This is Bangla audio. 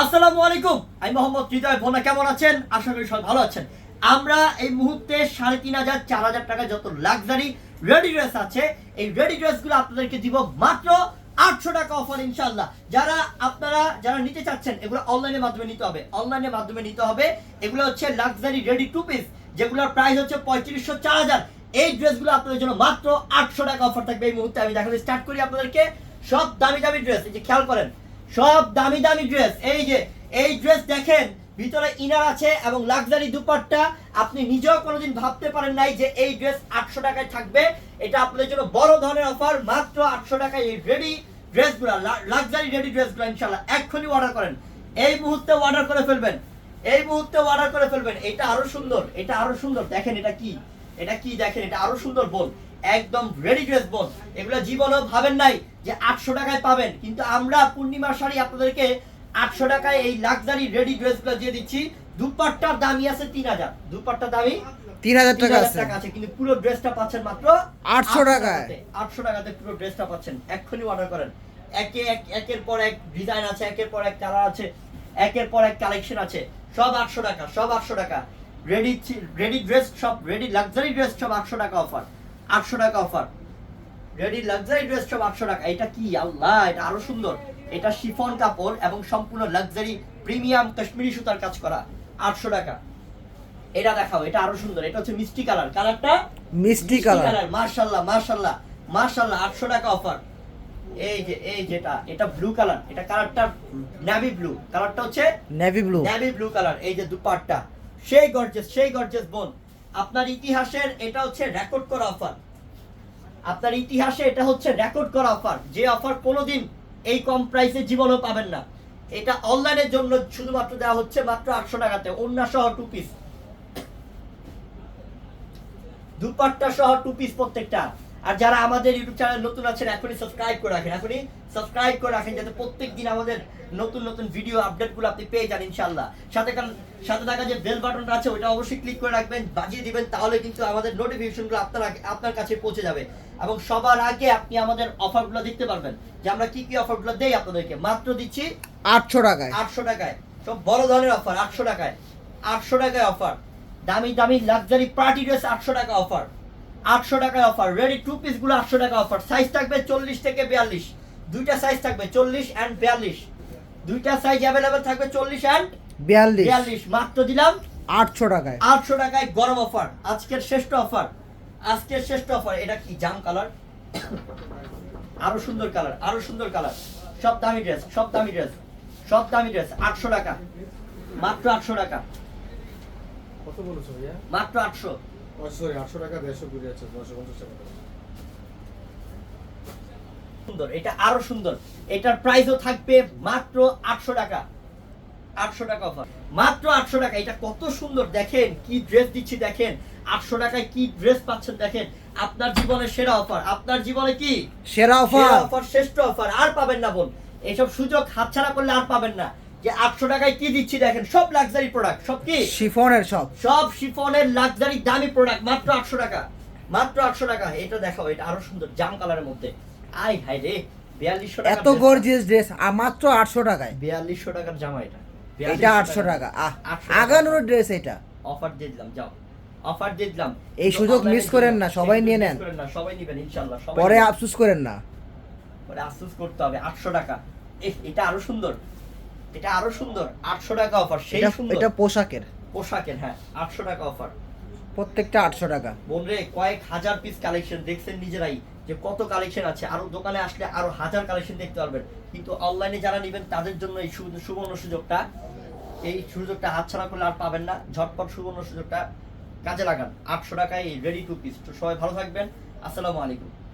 আসসালামু আলাইকুম। আমি মোহাম্মদ হৃদয় ভোনা কেমন আছেন? আশা করি ভালো আছেন। আমরা এই মুহূর্তে সাড়ে তিন হাজার, চার হাজার টাকা যত লাক্সারি রেডি ড্রেস আছে, এই রেডি ড্রেসগুলো আপনাদেরকে দিব মাত্র আটশো টাকা অফার ইনশাল্লাহ যারা আপনারা, যারা নিতে চাচ্ছেন, এগুলো অনলাইনের মাধ্যমে নিতে হবে। অনলাইনের মাধ্যমে নিতে হবে। এগুলো হচ্ছে লাক্সারি রেডি টু পিস যেগুলোর প্রাইস হচ্ছে পঁয়ত্রিশশো চার হাজার। এই ড্রেসগুলো আপনাদের জন্য মাত্র আটশো টাকা অফার থাকবে। এই মুহূর্তে আমি দেখাতে স্টার্ট করি আপনাদেরকে। সব দামি দামি ড্রেস এই যে খেয়াল করেন সব দামি দামি ড্রেস এই যে, এই ড্রেস দেখেন, ভিতরে ইনার আছে এবং লাক্সারি দুপাট্টা। আপনি নিজেও কোনোদিন ভাবতে পারেন নাই যে এই ড্রেস আটশো টাকায় থাকবে। এটা আপনাদের জন্য বড় ধরনের অফার মাত্র আটশো টাকায় এই রেডি ড্রেসগুলো লাক্সারি রেডি ড্রেসগুলো ইনশাল্লাহ এক্ষুনি অর্ডার করেন। এই মুহূর্তে অর্ডার করে ফেলবেন। এই মুহূর্তে অর্ডার করে ফেলবেন। এটা আরও সুন্দর, এটা আরও সুন্দর। দেখেন এটা কি? এটা কি দেখেন? এটা আরও সুন্দর বোন। একদম রেডি ড্রেস বোন এগুলো জীবনেও ভাবেন নাই যে আটশো টাকায় পাবেন। কিন্তু আমরা পূর্ণিমা শাড়ি আপনাদেরকে আটশো টাকায় এই লাক্সারি রেডি ড্রেসগুলো দিয়ে দিচ্ছি। দুপাট্টার দামই আছে তিন হাজার। দুপাট্টার দামই তিন হাজার তিন টাকা আছে। কিন্তু পুরো ড্রেসটা পাচ্ছেন মাত্র 800 টাকায়। আটশো টাকাতে পুরো ড্রেসটা পাচ্ছেন। এক্ষুনি অর্ডার করেন। একে এক একের পর এক ডিজাইন আছে একের পর এক কালার আছে একের পর এক কালেকশন আছে। সব আটশো টাকা সব আটশো টাকা। রেডি রেডি ড্রেস সব রেডি লাক্সারি ড্রেস সব আটশো টাকা অফার আটশো টাকা অফার রেডি লাক্সারি ড্রেস সব আটশো টাকা। এটা কি? আল্লাহ এটা আরও সুন্দর। এটা শিফন কাপড় এবং সম্পূর্ণ লাক্সারি প্রিমিয়াম কাশ্মীরি সুতার কাজ করা। আটশো টাকা। এটা দেখাও এটা আরও সুন্দর। এটা হচ্ছে মিষ্টি কালার। কালারটা? মিষ্টি কালার। মার্শাল্লাহ মার্শাল্লাহ মার্শাল্লাহ আটশো টাকা অফার এই যে এই যেটা এটা ব্লু কালার। এটা কালারটা নেভি ব্লু কালারটা হচ্ছে navy blue navy blue colour. এই যে দুপাট্টা। সেই গর্জেস সেই গর্জেস বোন আপনার ইতিহাসের এটা হচ্ছে রেকর্ড করা অফার আপনার ইতিহাসে এটা হচ্ছে রেকর্ড করা অফার যে অফার কোনোদিন এই কম প্রাইসে জীবনও পাবেন না। এটা অনলাইনের জন্য শুধুমাত্র দেওয়া হচ্ছে মাত্র আটশো টাকাতে। অন্য সহ টু পিস দুপাট্টা সহ টু পিস প্রত্যেকটা। আর যারা আমাদের ইউটিউব চ্যানেল নতুন আছেন এখনই সাবস্ক্রাইব করে রাখেন। এখনই সাবস্ক্রাইব করে রাখেন যাতে প্রত্যেক দিন আমাদের নতুন নতুন ভিডিও আপডেটগুলো আপনি পেয়ে যান ইনশাল্লাহ সাথে কারণ সাথে থাকা যে বেল বাটনটা আছে ওটা অবশ্যই ক্লিক করে রাখবেন বাজিয়ে দিবেন তাহলে কিন্তু আমাদের নোটিফিকেশনগুলো আপনার আপনার কাছে পৌঁছে যাবে। এবং সবার আগে আপনি আমাদের অফারগুলো দেখতে পারবেন যে আমরা কি কি অফারগুলো দেই আপনাদেরকে। মাত্র দিচ্ছি আটশো টাকায়। আটশো টাকায়। সব বড় ধরনের অফার আটশো টাকায়। আটশো টাকায় অফার দামি দামি লাক্সারি পার্টি ড্রেস আটশো টাকা অফার আটশো টাকায় অফার রেডি টু পিসগুলো আটশো টাকা অফার সাইজ থাকবে চল্লিশ থেকে বিয়াল্লিশ। দুইটা সাইজ থাকবে চল্লিশ অ্যান্ড বিয়াল্লিশ। দুইটা সাইজ অ্যাভেলেবেল থাকবে চল্লিশ অ্যান্ড বিয়াল্লিশ। বিয়াল্লিশ। মাত্র দিলাম আটশো টাকায়। আটশো টাকায় গরম অফার আজকের শ্রেষ্ঠ অফার আজকের শ্রেষ্ঠ অফার এটা কি জাম কালার আরও সুন্দর কালার আরও সুন্দর কালার সব দামি ড্রেস সব দামি ড্রেস সব দামি ড্রেস আটশো টাকা। মাত্র আটশো টাকা। কত বলেছ মাত্র আটশো। সরি আটশো টাকা দেড়শো কুড়ি আছে নশো পঞ্চাশ টাকা সুন্দর এটা আরও সুন্দর। এটার প্রাইসও থাকবে মাত্র আটশো টাকা। আটশো টাকা অফার মাত্র আটশো টাকা এটা কত সুন্দর দেখেন কি ড্রেস দিচ্ছি দেখেন। আটশো টাকায় কি ড্রেস পাচ্ছেন দেখেন। আপনার জীবনে সেরা অফার আপনার জীবনে কি? সেরা অফার অফার শ্রেষ্ঠ অফার আর পাবেন না বোন। এইসব সুযোগ হাতছাড়া করলে আর পাবেন না। যে আটশো টাকায় কি দিচ্ছি দেখেন সব লাক্সারি প্রোডাক্ট সব কি? শিফনের সব। সব শিফনের লাক্সারি দামি প্রোডাক্ট মাত্র আটশো টাকা মাত্র আটশো টাকা। এটা দেখাও এটা আরও সুন্দর জাম কালারের মধ্যে। আই হাই রে বিয়াল্লিশশো এত গর্জিয়াস ড্রেস আর মাত্র আটশো টাকায়। বিয়াল্লিশশো টাকার জামা এটা। এটা আটশো টাকা আহ আগানোর ড্রেস এটা। অফার দিয়ে দিলাম যাও। অফার দিয়ে দিলাম। এই সুযোগ এর করেন না, সবাই নিয়ে নেন। না, সবাই নিবেন ইনশাল্লাহ পরে। আফসোস করেন না। পরে আফসোস করতে হবে আটশো টাকা। এটা আরও সুন্দর। এটা আরও সুন্দর আটশো টাকা অফার সেই সুন্দর। এটা পোশাকের। পোশাকের হ্যাঁ আটশো টাকা অফার প্রত্যেকটা আটশো টাকা। বোন কয়েক হাজার পিস কালেকশন দেখছেন নিজেরাই যে কত কালেকশন আছে। আরও দোকানে আসলে আরও হাজার কালেকশন দেখতে পারবেন। কিন্তু অনলাইনে যারা নেবেন তাদের জন্য এই সুবর্ণ সুযোগটা এই সুযোগটা হাতছাড়া করলে আর পাবেন না। ঝটপট সুবর্ণ সুযোগটা কাজে লাগান। আটশো টাকায় রেডি টু পিস তো সবাই ভালো থাকবেন। আসসালামু আলাইকুম।